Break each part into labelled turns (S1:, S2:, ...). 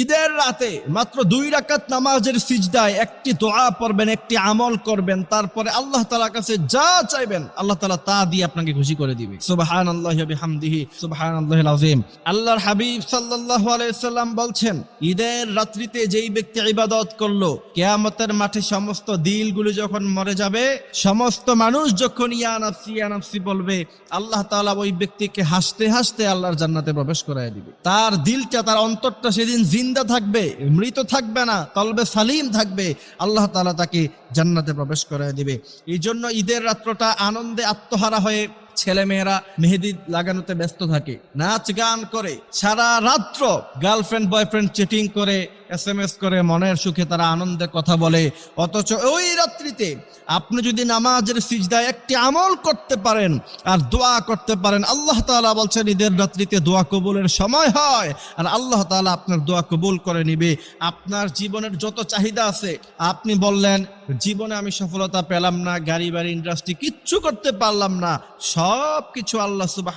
S1: ঈদের রাতে মাত্র দুই রাকাত নামাজের সিজদায় একটি দোয়া পড়বেন, একটি আমল করবেন, তারপরে আল্লাহ তাআলার কাছে যা চাইবেন, আল্লাহ তাআলা তা দিয়ে আপনাকে খুশি করে দিবে। সুবহানাল্লাহি ওয়া বিহামদিহি সুবহানাল্লাহিল আযীম আল্লাহর হাবিব সাল্লাল্লাহু আলাইহি সাল্লাম বলছেন, ঈদের রাত্রিতে যেই ব্যক্তি ইবাদত করল, কেয়ামতের মাঠে সমস্ত দিলগুলো যখন মরে যাবে, সমস্ত মানুষ যখন ইয়া নাফসি ইয়া নাফসি বলবে, আল্লাহ তাআলা ওই ব্যক্তিকে হাসতে হাসতে আল্লাহর জান্নাতে প্রবেশ করায় দিবে। তার দিলটা, তার অন্তরটা সেদিন জিন্দা থাকবে, মৃত থাকবে না তলবে সালিম থাকবে, আল্লাহ তালা তাকে জান্নাতে প্রবেশ করে দিবে। এই জন্য ঈদের রাত্রটা আনন্দে আত্মহারা হয়ে ছেলেমেয়েরা মেহেদি লাগানোতে ব্যস্ত থাকে। নাচ গান করে। সারা রাত্র গার্লফ্রেন্ড বয়ফ্রেন্ড চেটিং করে এস এম এস করে, মনের সুখে তারা আনন্দে কথা বলে। অথচ ওই রাত্রিতে আপনি যদি নামাজের সিজদায় একটি আমল করতে পারেন আর দোয়া করতে পারেন, আল্লাহ তাআলা বলছেন, ঈদের রাত্রিতে দোয়া কবুলের সময় হয় আর আল্লাহ তাআলা আপনার দোয়া কবুল করে নিবে। আপনার জীবনের যত চাহিদা আছে, আপনি বললেন জীবনে আমি সফলতা পেলাম না, গাড়ি বাড়ি ইন্ডাস্ট্রি কিচ্ছু করতে পারলাম না সব কিছু আল্লাহ সুবাহ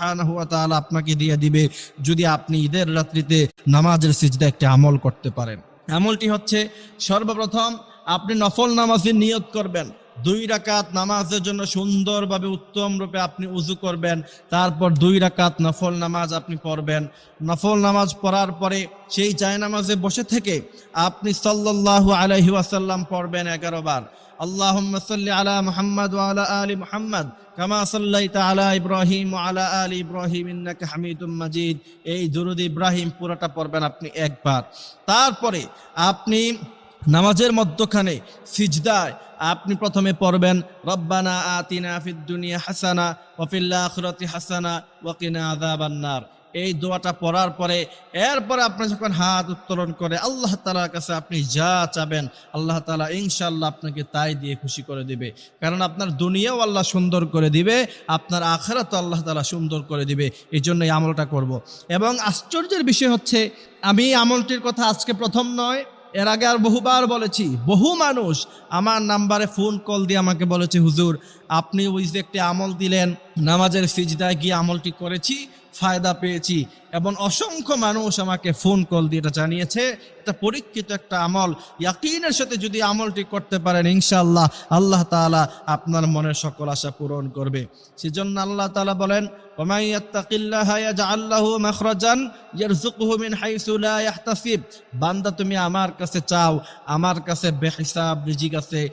S1: আপনাকে দিয়ে দিবে যদি আপনি ঈদের রাত্রিতে নামাজের সিজদা একটি আমল করতে পারেন। আমলটি হচ্ছে, সর্বপ্রথম আপনি নফল নামাজের নিয়ত করবেন। দুই রাকাত নামাজের জন্য সুন্দরভাবে উত্তম রূপে আপনি উজু করবেন তারপর দুই রাকাত নফল নামাজ আপনি পড়বেন নফল নামাজ পড়ার পরে সেই জায় নামাজে বসে থেকে আপনি সাল্লাল্লাহু আলাইহি ওয়াসাল্লাম পড়বেন এগারো বার اللهم صل على محمد وعلى آل محمد كما صليت على إبراهيم وعلى آل إبراهيم إنك حميد مجيد এই দুরুদ ইব্রাহিম পুরোটা পড়বেন আপনি একবার তারপরে আপনি নামাজের মধ্যখানে সিজদায় আপনি প্রথমে পড়বেন, রব্বানা আতিনা ফিদ দুনিয়া হাসানা ওয়া ফিল আখিরাতি হাসানা ওয়া কিনা আযাবান নার। এই দোয়াটা পড়ার পরে, এরপরে আপনি যখন হাত উত্তোলন করে আল্লাহ তালার কাছে আপনি যা চাবেন, আল্লাহ তালা ইনশাল্লাহ আপনাকে তাই দিয়ে খুশি করে দিবে। কারণ আপনার দুনিয়াও আল্লাহ সুন্দর করে দিবে, আপনার আখেরাতও আল্লাহ তালা সুন্দর করে দিবে। এই জন্য এই আমলটা করব। এবং আশ্চর্যের বিষয় হচ্ছে, আমি আমলটির কথা আজকে প্রথম নয় এর আগে আর বহুবার বলেছি, বহু মানুষ আমার নাম্বারে ফোন কল দিয়ে আমাকে বলেছে, হুজুর, আপনি ওই যে একটি আমল দিলেন, নামাজের সিজদায় গিয়ে আমলটি করেছি ফায়দা পেয়েছি। এবং অসংখ্য মানুষ আমাকে ফোন কল দিয়ে এটা জানিয়েছে। এটা পরীক্ষিত একটা আমল। ইয়াকিনের সাথে যদি আমলটি করতে পারেন, ইনশাআল্লাহ আল্লাহ তালা আপনার মনের সকল আশা পূরণ করবে। সেজন্য আল্লাহ তালা বলেন বান্দা, তুমি আমার কাছে চাও, আমার কাছে বেহিসাব রিজিক আছে।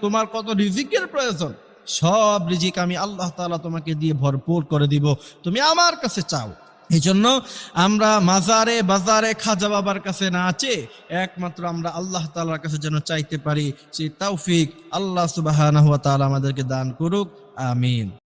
S1: তোমার কত রিজিকের প্রয়োজন? সব রিজিক আমি আল্লাহ তালা তোমাকে দিয়ে ভরপুর করে দিব। তুমি আমার কাছে চাও। এই জন্য আমরা মাজারে, বাজারে খাজা বাবার কাছে না আছে একমাত্র আমরা আল্লাহ তালার কাছে যেন চাইতে পারি, সেই তৌফিক আল্লাহ সুবাহ আমাদেরকে দান করুক। আমিন।